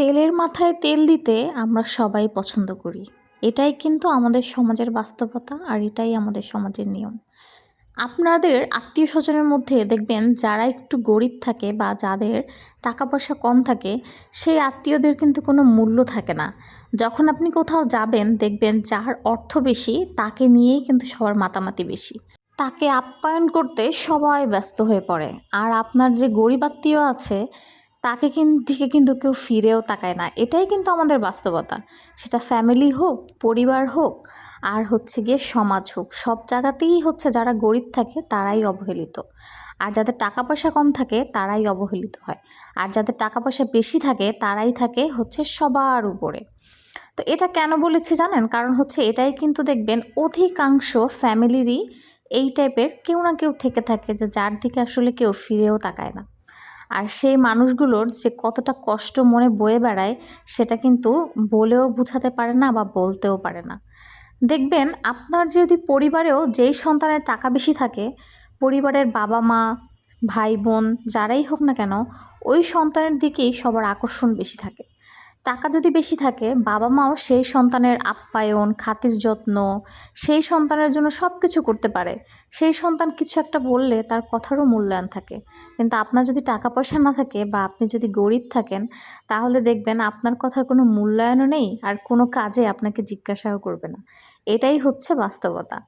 তেলের মাথায় তেল দিতে আমরা সবাই পছন্দ করি। এটাই কিন্তু আমাদের সমাজের বাস্তবতা আর এটাই আমাদের সমাজের নিয়ম। আপনাদের আত্মীয় স্বজনের মধ্যে দেখবেন যারা একটু গরিব থাকে বা যাদের টাকা পয়সা কম থাকে, সেই আত্মীয়দের কিন্তু কোনো মূল্য থাকে না। যখন আপনি কোথাও যাবেন, দেখবেন যার অর্থ বেশি, তাকে নিয়েই কিন্তু সবার মাতামাতি বেশি। তাকে আপ্যায়ন করতে সবাই ব্যস্ত হয়ে পড়ে। আর আপনার যে গরিব আত্মীয় আছে তাকে দিকে কিন্তু কেউ ফিরেও তাকায় না। এটাই কিন্তু আমাদের বাস্তবতা। সেটা ফ্যামিলি হোক, পরিবার হোক, আর হচ্ছে গিয়ে সমাজ হোক, সব জায়গাতেই হচ্ছে যারা গরিব থাকে তারাই অবহেলিত। আর যাদের টাকা পয়সা কম থাকে তারাই অবহেলিত হয়। আর যাদের টাকা পয়সা বেশি থাকে তারাই থাকে হচ্ছে সবার উপরে। তো এটা কেন বলেছি জানেন? কারণ হচ্ছে এটাই কিন্তু দেখবেন অধিকাংশ ফ্যামিলিরই এই টাইপের কেউ না কেউ থেকে থাকে যে যার দিকে আসলে কেউ ফিরেও তাকায় না। আর সেই মানুষগুলোর যে কতটা কষ্ট মনে বয়ে বেড়ায়, সেটা কিন্তু বলেও বোঝাতে পারে না বা বলতেও পারে না। দেখবেন, আপনার যদি পরিবারেও যেই সন্তানের টাকা বেশি থাকে, পরিবারের বাবা মা ভাই বোন যারাই হোক না কেন, ওই সন্তানের দিকেই সবার আকর্ষণ বেশি থাকে। টাকা যদি বেশি থাকে বাবা মাও সেই সন্তানের আপ্যায়ন, খাতির যত্ন, সেই সন্তানের জন্য সব কিছু করতে পারে। সেই সন্তান কিছু একটা বললে তার কথারও মূল্যায়ন থাকে। কিন্তু আপনার যদি টাকা পয়সা না থাকে বা আপনি যদি গরিব থাকেন, তাহলে দেখবেন আপনার কথার কোনো মূল্যায়নও নেই আর কোনো কাজে আপনাকে জিজ্ঞাসাও করবে না। এটাই হচ্ছে বাস্তবতা।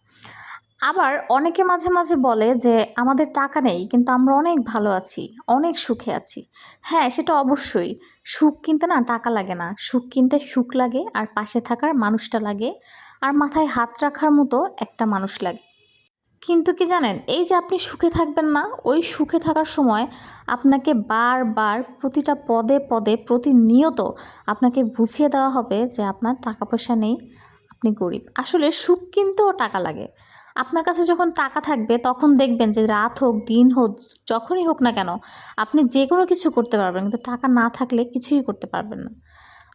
আবার অনেকে মাঝে মাঝে বলে যে, আমাদের টাকা নেই, কিন্তু আমরা অনেক ভালো আছি, অনেক সুখে আছি। হ্যাঁ সেটা অবশ্যই। সুখ কিনতে না টাকা লাগে না। সুখ কিনতে সুখ লাগে, আর পাশে থাকার মানুষটা লাগে, আর মাথায় হাত রাখার মতো একটা মানুষ লাগে। কিন্তু কি জানেন, এই যে আপনি সুখে থাকবেন না, ওই সুখে থাকার সময় আপনাকে বারবার প্রতিটা পদে পদে প্রতিনিয়ত আপনাকে বুঝিয়ে দেওয়া হবে যে, আপনার টাকা পয়সা নেই, আপনি গরিব। আসলে সুখ কিনতেও টাকা লাগে। আপনার কাছে যখন টাকা থাকবে, তখন দেখবেন যে রাত হোক, দিন হোক, যখনই হোক না কেন, আপনি যে কোনো কিছু করতে পারবেন, কিন্তু টাকা না থাকলে কিছুই করতে পারবেন না।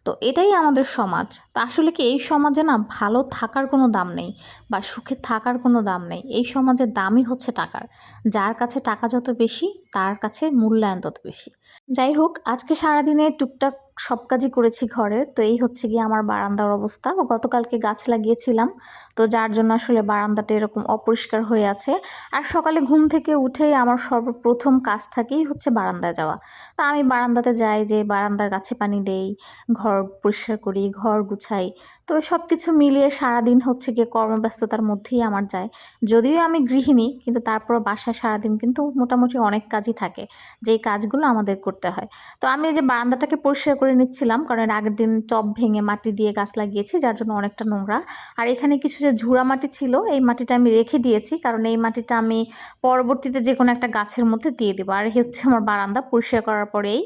তো এটাই আমাদের সমাজ। তা আসলে কি এই সমাজে না ভালো থাকার কোনো দাম নেই বা সুখে থাকার কোনো দাম নেই। এই সমাজের দামই হচ্ছে টাকার। যার কাছে টাকা যত বেশি, তার কাছে মূল্যায়ন তত বেশি। যাই হোক, আজকে সারাদিনে টুকটাক সব কাজই করেছি ঘরের। তো এই হচ্ছে গিয়ে আমার বারান্দার অবস্থা। গতকালকে গাছ লাগিয়েছিলাম। তো যার জন্য আসলে বারান্দাটা এরকম অপরিষ্কার হয়ে আছে। আর সকালে ঘুম থেকে উঠেই আমার সর্বপ্রথম কাজ থাকেই হচ্ছে বারান্দায় যাওয়া। তা আমি বারান্দাতে যাই যে বারান্দার গাছে পানি দেই, ঘর পরিষ্কার করি, ঘর গুছাই। তো সব কিছু মিলিয়ে সারাদিন হচ্ছে গিয়ে কর্মব্যস্ততার মধ্যেই আমার যায়। যদিও আমি গৃহিণী, কিন্তু তারপর বাসায় সারাদিন কিন্তু মোটামুটি অনেক কাজই থাকে, যেই কাজগুলো আমাদের করতে হয়। তো আমি এই যে বারান্দাটাকে পরিষ্কার করে নিচ্ছিলাম কারণ আগের দিন টপ ভেঙে মাটি দিয়ে গাছ লাগিয়েছি, যার জন্য অনেকটা নোংরা। আর এখানে কিছু যে ঝুড়া মাটি ছিল, এই মাটিটা আমি রেখে দিয়েছি কারণ এই মাটিটা আমি পরবর্তীতে যে কোনো একটা গাছের মধ্যে দিয়ে দেবো। আর এই হচ্ছে আমার বারান্দা পরিষ্কার করার পরেই।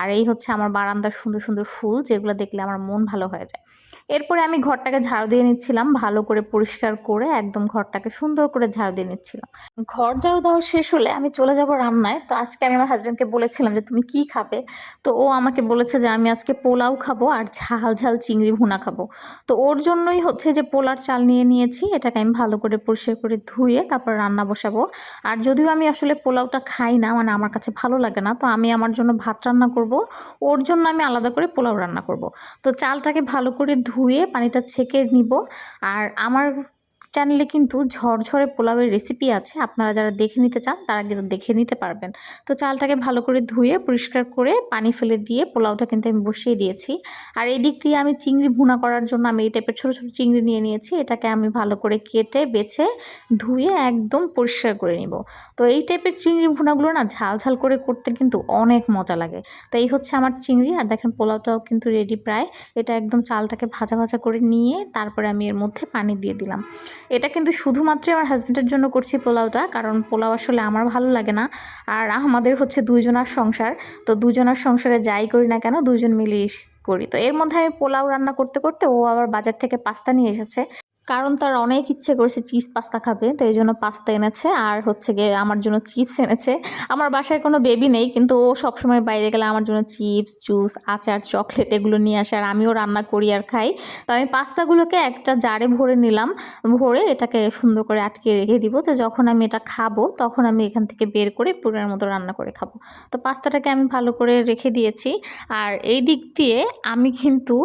আর এই হচ্ছে আমার বারান্দার সুন্দর সুন্দর ফুল যেগুলো দেখলে আমার মন ভালো হয়ে যায়। এরপরে আমি ঘরটাকে ঝাড়ু দিয়ে নিচ্ছিলাম, ভালো করে পরিষ্কার করে একদম ঘরটাকে সুন্দর করে ঝাড়ু দিয়ে নিচ্ছিলাম। ঘর ঝাড়ু দেওয়া শেষ হলে আমি চলে যাব রান্নায়। তো আজকে আমি আমার হাজব্যান্ডকে বলেছিলাম যে, তুমি কি খাবে? তো ও আমাকে বলেছে যে, আমি আজকে পোলাও খাব আর ঝাল ঝাল চিংড়ি ভুনা খাব। তো ওর জন্যই হচ্ছে যে, পোলার চাল নিয়ে নিয়েছি, এটাকে আমি ভালো করে পরিষ্কার করে ধুয়ে তারপর রান্না বসাবো। আর যদিও আমি আসলে পোলাওটা খাই না মানে আমার কাছে ভালো লাগে না, তো আমি আমার জন্য ভাত রান্না করব, ওর জন্য আমি আলাদা করে পোলাও রান্না করব। তো চালটাকে ভালো করে ধুয়ে পানিটা ছেঁকে নিব। আর আমার চ্যানেলে কিন্তু ঝরঝরে পোলাওয়ের রেসিপি আছে, আপনারা যারা দেখে নিতে চান, তারা কিন্তু দেখে নিতে পারবেন। তো চালটাকে ভালো করে ধুয়ে, পরিষ্কার করে পানি ফেলে দিয়ে পোলাওটা কিন্তু আমি বসিয়ে দিয়েছি। আর এই দিক দিয়ে আমি চিংড়ি ভুনা করার জন্য আমি এই টাইপের ছোটো ছোটো চিংড়ি নিয়ে নিয়েছি, এটাকে আমি ভালো করে কেটে, বেছে, ধুয়ে একদম পরিষ্কার করে নিব। তো এই টাইপের চিংড়ি ভুনাগুলো না ঝাল ঝাল করে করতে কিন্তু অনেক মজা লাগে। তো এই হচ্ছে আমার চিংড়ি, আর দেখেন পোলাওটাও কিন্তু রেডি প্রায়। এটা একদম চালটাকে ভাজা ভাজা করে নিয়ে তারপরে আমি এর মধ্যে পানি দিয়ে দিলাম। এটা কিন্তু শুধুমাত্র আমার হাজব্যান্ডের জন্য করছি পোলাওটা, কারণ পোলাও আসলে আমার ভালো লাগে না। আর আমাদের হচ্ছে দুইজনার সংসার, তো দুজনার সংসারে যাই করি না কেন দুজন মিলিয়ে করি। তো এর মধ্যে আমি পোলাও রান্না করতে করতে ও আবার বাজার থেকে পাস্তা নিয়ে এসেছে। কারণ তার অনেক ইচ্ছে করেছে চিজ পাস্তা খাবে, তো এই জন্য পাস্তা এনেছে। আর হচ্ছে গিয়ে আমার জন্য চিপস এনেছে। আমার বাসায় কোনো বেবি নেই, কিন্তু ও সবসময় বাইরে গেলে আমার জন্য চিপস, জুস, আচার, চকলেট এগুলো নিয়ে আসে। আর আমিও রান্না করি আর খাই। তো আমি পাস্তাগুলোকে একটা জারে ভরে নিলাম। ভরে এটাকে সুন্দর করে আটকে রেখে দিব। তো যখন আমি এটা খাব, তখন আমি এখান থেকে বের করে পুরের মতো রান্না করে খাব। তো পাস্তাটাকে আমি ভালো করে রেখে দিয়েছি। আর এই দিক দিয়ে আমি কিন্তু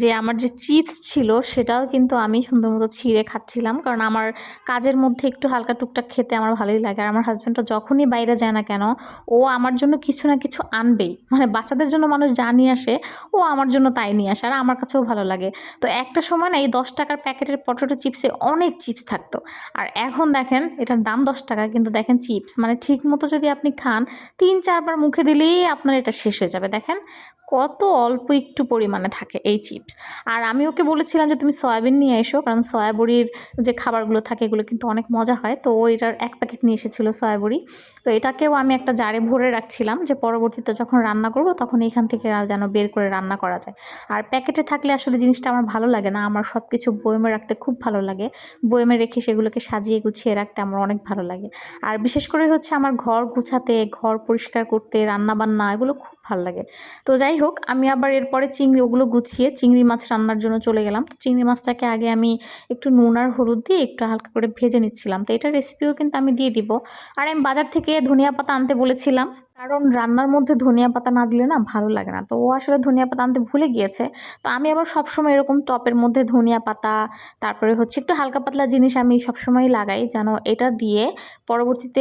যে আমার যে চিপস ছিল, সেটাও কিন্তু আমি সুন্দর মতো ছিঁড়ে খাচ্ছিলাম। কারণ আমার কাজের মধ্যে একটু হালকা টুকটাক খেতে আমার ভালোই লাগে। আর আমার হাজব্যান্ডটা যখনই বাইরে যায় না কেন, ও আমার জন্য কিছু না কিছু আনবেই। মানে বাচ্চাদের জন্য মানুষ যা নিয়ে আসে, ও আমার জন্য তাই নিয়ে আসে। আর আমার কাছেও ভালো লাগে। তো একটা সময় না এই দশ টাকার প্যাকেটের পটেটো চিপসে অনেক চিপস থাকতো। আর এখন দেখেন, এটার দাম দশ টাকা, কিন্তু দেখেন চিপস। মানে ঠিক মতো যদি আপনি খান, তিন চারবার মুখে দিলেই আপনার এটা শেষ হয়ে যাবে। দেখেন কত অল্প একটু পরিমাণে থাকে এই চিপস। আর আমি ওকে বলেছিলাম যে, তুমি সয়াবিন নিয়ে এসো, কারণ সয়াবড়ির যে খাবারগুলো থাকে, এগুলো কিন্তু অনেক মজা হয়। তো ও এটার এক প্যাকেট নিয়ে এসেছিল সয়াবড়ি তো এটাকেও আমি একটা জারে ভরে রাখছিলাম যে, পরবর্তীতে যখন রান্না করব, তখন এখান থেকে যেন বের করে রান্না করা যায়। আর প্যাকেটে থাকলে আসলে জিনিসটা আমার ভালো লাগে না, আমার সব কিছু বয়েমে রাখতে খুব ভালো লাগে। বয়েমে রেখে সেগুলোকে সাজিয়ে গুছিয়ে রাখতে আমার অনেক ভালো লাগে। আর বিশেষ করে হচ্ছে আমার ঘর গুছাতে, ঘর পরিষ্কার করতে রান্না বান্না এগুলো খুব ভালো লাগে। তো যাই হোক, আমি আবার এরপরে চিংড়ি, ওগুলো গুছিয়ে চিংড়ি মাছ রান্নার জন্য চলে গেলাম। তো চিংড়ি মাছটাকে আগে আমি একটু নুন আর হলুদ দিয়ে একটু হালকা করে ভেজে নিচ্ছিলাম। তো এটার রেসিপিও কিন্তু আমি দিয়ে দিব। আর আমি বাজার থেকে ধনিয়া পাতা আনতে বলেছিলাম। কারণ রান্নার মধ্যে ধনিয়া পাতা না দিলে না ভালো লাগে না। তো ও আসলে ধনিয়া পাতা আনতে ভুলে গিয়েছে। তো আমি আবার সবসময় এরকম টপের মধ্যে ধনিয়া পাতা, তারপরে হচ্ছে একটু হালকা পাতলা জিনিস আমি সবসময় লাগাই যেন এটা দিয়ে পরবর্তীতে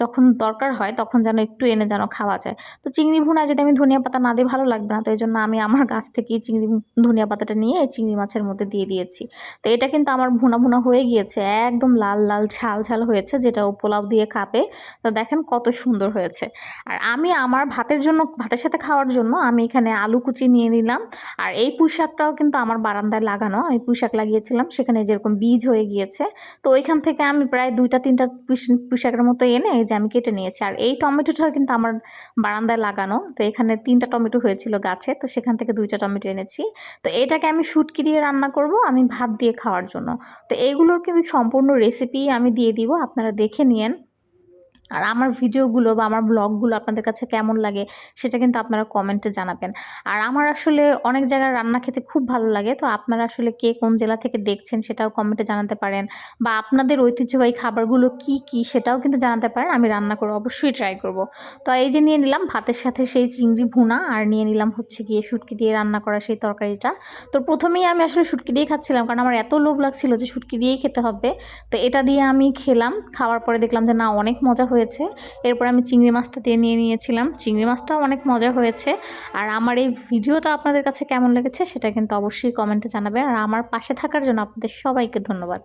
যখন দরকার হয় তখন যেন একটু এনে যেন খাওয়া যায়। তো চিংড়ি ভুনায় যদি আমি ধনিয়া পাতা না দিই ভালো লাগবে না, তো এই জন্য আমি আমার গাছ থেকেই চিংড়ি ধনিয়া পাতাটা নিয়ে চিংড়ি মাছের মধ্যে দিয়ে দিয়েছি। তো এটা কিন্তু আমার ভুনা ভুনা হয়ে গিয়েছে, একদম লাল লাল ঝাল ঝাল হয়েছে, যেটা ও পোলাও দিয়ে খাবে। তো দেখেন কত সুন্দর হয়েছে। আর আমি আমার ভাতের জন্য, ভাতের সাথে খাওয়ার জন্য আমি এখানে আলু কুচি নিয়ে নিলাম। আর এই পুঁইশাকটাও কিন্তু আমার বারান্দায় লাগানো। আমি পুঁইশাক লাগিয়েছিলাম, সেখানে যেরকম বীজ হয়ে গিয়েছে। তো ওইখান থেকে আমি প্রায় দুইটা, তিনটা পুঁইশাকের মতো এনে এই যে আমি কেটে নিয়েছি। আর এই টমেটোটাও কিন্তু আমার বারান্দায় লাগানো। তো এখানে তিনটা টমেটো হয়েছিল গাছে, তো সেখান থেকে দুইটা টমেটো এনেছি। তো এটাকে আমি শুটকি দিয়ে রান্না করব, আমি ভাত দিয়ে খাওয়ার জন্য। তো এইগুলোর কিন্তু সম্পূর্ণ রেসিপি আমি দিয়ে দিব, আপনারা দেখে নিন আর আমার ভিডিওগুলো বা আমার ব্লগগুলো আপনাদের কাছে কেমন লাগে সেটা কিন্তু আপনারা কমেন্টে জানাবেন। আর আমার আসলে অনেক জায়গায় রান্না খেতে খুব ভালো লাগে, তো আপনারা আসলে কে কোন জেলা থেকে দেখছেন সেটাও কমেন্টে জানাতে পারেন। বা আপনাদের ঐতিহ্যবাহী খাবারগুলো কি কি সেটাও কিন্তু জানাতে পারেন, আমি রান্না করে অবশ্যই ট্রাই করব। তো এই যে নিয়ে নিলাম ভাতের সাথে সেই চিংড়ি ভুনা, আর নিয়ে নিলাম হচ্ছে গিয়ে শুটকি দিয়ে রান্না করা সেই তরকারিটা। তো প্রথমেই আমি আসলে শুটকি দিয়ে খাচ্ছিলাম, কারণ আমার এত লোভ লাগছিল যে শুটকি দিয়েই খেতে হবে। তো এটা দিয়ে আমি খেলাম, খাওয়ার পরে দেখলাম যে না, অনেক মজা হয়েছে। এরপর আমি চিংড়ি মাছটা দিয়ে নিয়ে নিয়েছিলাম। চিংড়ি মাছটাও অনেক মজা হয়েছে। আর আমার এই ভিডিওটা আপনাদের কাছে কেমন লেগেছে সেটা কিন্তু অবশ্যই কমেন্টে জানাবে আর আমার পাশে থাকার জন্য আপনাদের সবাইকে ধন্যবাদ।